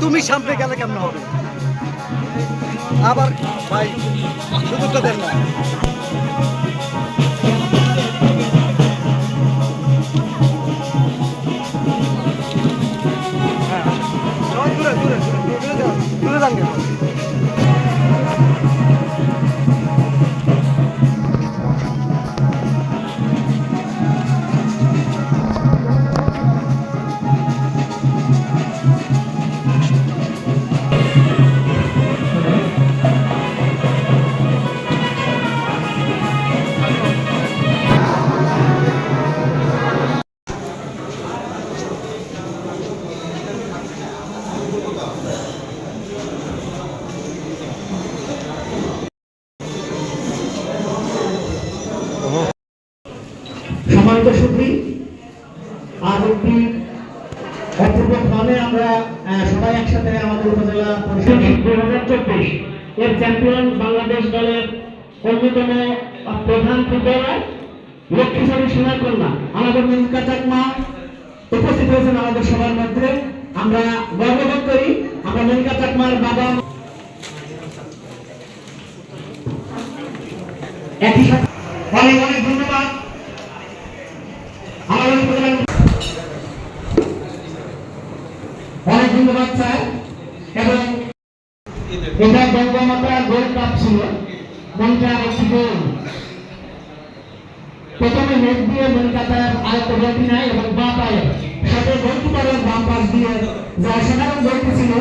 তুমি সামনে গেলে কেমন হবে? আবার ভাই সুযোগটা দেন না দূরে দূরে দূরে দূরে যান দূরে কেন? সম্মানিত একটি সবাই একসাথে আমাদের উপজেলা এর চ্যাম্পিয়ন বাংলাদেশ প্রধান আমাদের চাকমা আমাদের মধ্যে। আমরা করি, আমরা চাকমার বাবা। একই সাথে অনেক অনেক ধন্যবাদ আমাদের উপজেলার অনেক ধন্যবাদ স্যার এবং এটা বঙ্গমাতার গোল্ড কাপ ছিল। মনটার একটি প্রথমে নেট দিয়ে মনকাতার আয়ত্ত গতি নেয় এবং বা পায়ে সাথে গোলকিপারের বাম পাশ দিয়ে যা অসাধারণ গল্প ছিল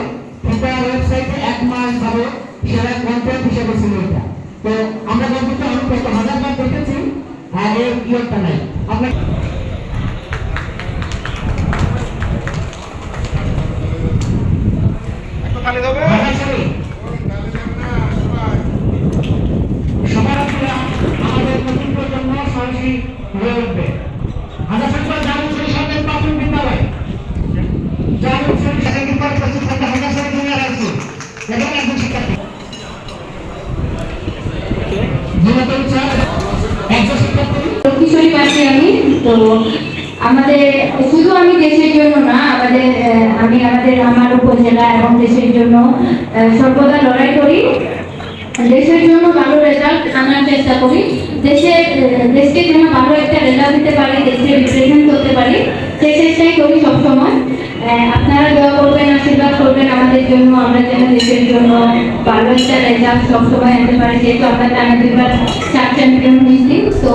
ফিফা ওয়েবসাইটে এক মাস যাবত সেরা কন্টেন্ট হিসেবে ছিল এটা। তো আমরা আমি কত হাজার বার দেখেছি, আর এর ইয়রটা নাই। আপনার তো আমাদের শুধু আমি দেশের জন্য না আমাদের আমি আমাদের আমার উপজেলা এবং দেশের জন্য সর্বদা লড়াই করি। দেশের জন্য ভালো রেজাল্ট আনার চেষ্টা করি। আহ, দেশকে যেন ভালো একটা রেজাল্ট দিতে পারি দেশকে রিপ্রেজেন্ট করতে পারি সেই চেষ্টাই করি সবসময়। আপনারা দোয়া করবেন আশীর্বাদ করবেন আমাদের জন্য। আমরা যেন দেশের জন্য ভালো একটা রেজাল্ট সবসময় আনতে পারি যেহেতু আমরা টানা দুবার চার চ্যাম্পিয়ন হয়েছি। তো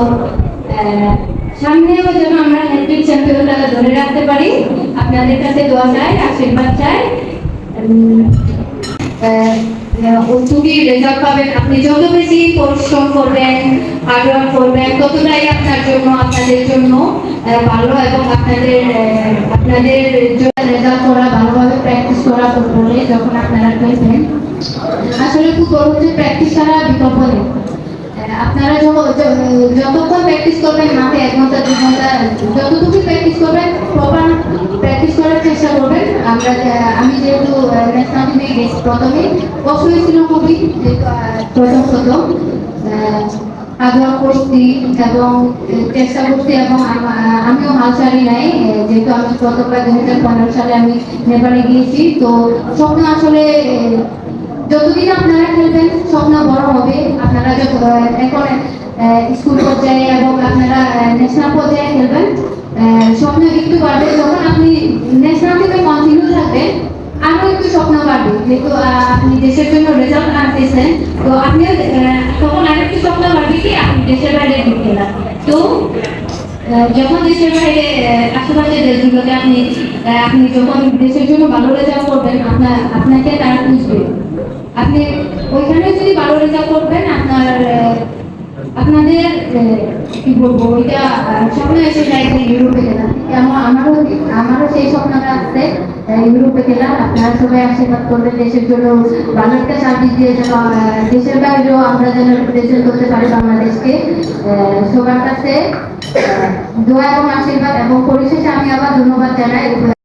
সামনেও যেন আমরা হ্যাট্রিক চ্যাম্পিয়নটা ধরে রাখতে পারি। আপনাদের কাছে দোয়া চাই, আশীর্বাদ চাই। পাবেন। আপনি যত বেশি পরিশ্রম করবেন হার্ডওয়ার্ক করবেন, ততটাই আপনার জন্য, আপনাদের জন্য ভালো এবং আপনাদের আপনাদের রেজাল্ট করা, ভালোভাবে প্র্যাকটিস করা যখন আপনারা খেলবেন। আসলে ফুটবল হচ্ছে প্র্যাকটিস ছাড়া বিকল্প নেই। আপনারা যতক্ষণ প্র্যাকটিস করবেন মাঠে এক ঘণ্টা দু ঘণ্টা যতটুকু প্র্যাকটিস করবেন প্রপার প্র্যাকটিস করার চেষ্টা করবেন। আমরা আমি যেহেতু ন্যাশনাল টিমে গেছি প্রথমে কষ্ট হয়েছিল খুবই প্রথম প্রথম। আগ্রহ করছি এবং চেষ্টা করছি এবং আমিও হাল ছাড়ি নাই যেহেতু আমি প্রথমবার দুই হাজার পনেরো সালে আমি নেপালে গিয়েছি। তো স্বপ্ন আসলে যতদিন আপনারা খেলবেন, স্বপ্ন বড় হবে। এখন স্কুল পর্যায়ে এবং আপনারা ন্যাশনাল পর্যায়ে খেলবেন। স্বপ্ন একটু বাড়বে যখন আপনি ন্যাশনাল টিমে কন্টিনিউ থাকবেন আরও একটু স্বপ্ন বাড়বে। যেহেতু আপনি দেশের জন্য রেজাল্ট আনতেছেন তো আপনি তখন আরেকটু স্বপ্ন বাড়বে কি আপনি দেশের বাইরে খেলা তো যখন দেশের বাইরে আহ, আশেপাশের দেশগুলোতে আপনি আপনি যখন দেশের জন্য ভালো রেজাল্ট করবেন আপনার আপনাকে তারা খুঁজবে আপনি ওইখানে যদি ভালো রেজাল্ট করবেন, আপনার আপনাদের কি বলব, ওইটা স্বপ্ন এসে যায় ইউরোপে গেলাম। আমারও আমারও সেই স্বপ্নটা আছে ইউরোপে গেলাম, আপনারা সবাই আশীর্বাদ করবেন, দেশের জন্য ভালো একটা সার্ভিস দিয়ে যেন দেশের বাইরেও আমরা যেন রিপ্রেজেন্ট করতে পারি বাংলাদেশকে। সবার কাছে দোয়া এবং আশীর্বাদ এবং পরিশেষে আমি আবার ধন্যবাদ জানাই।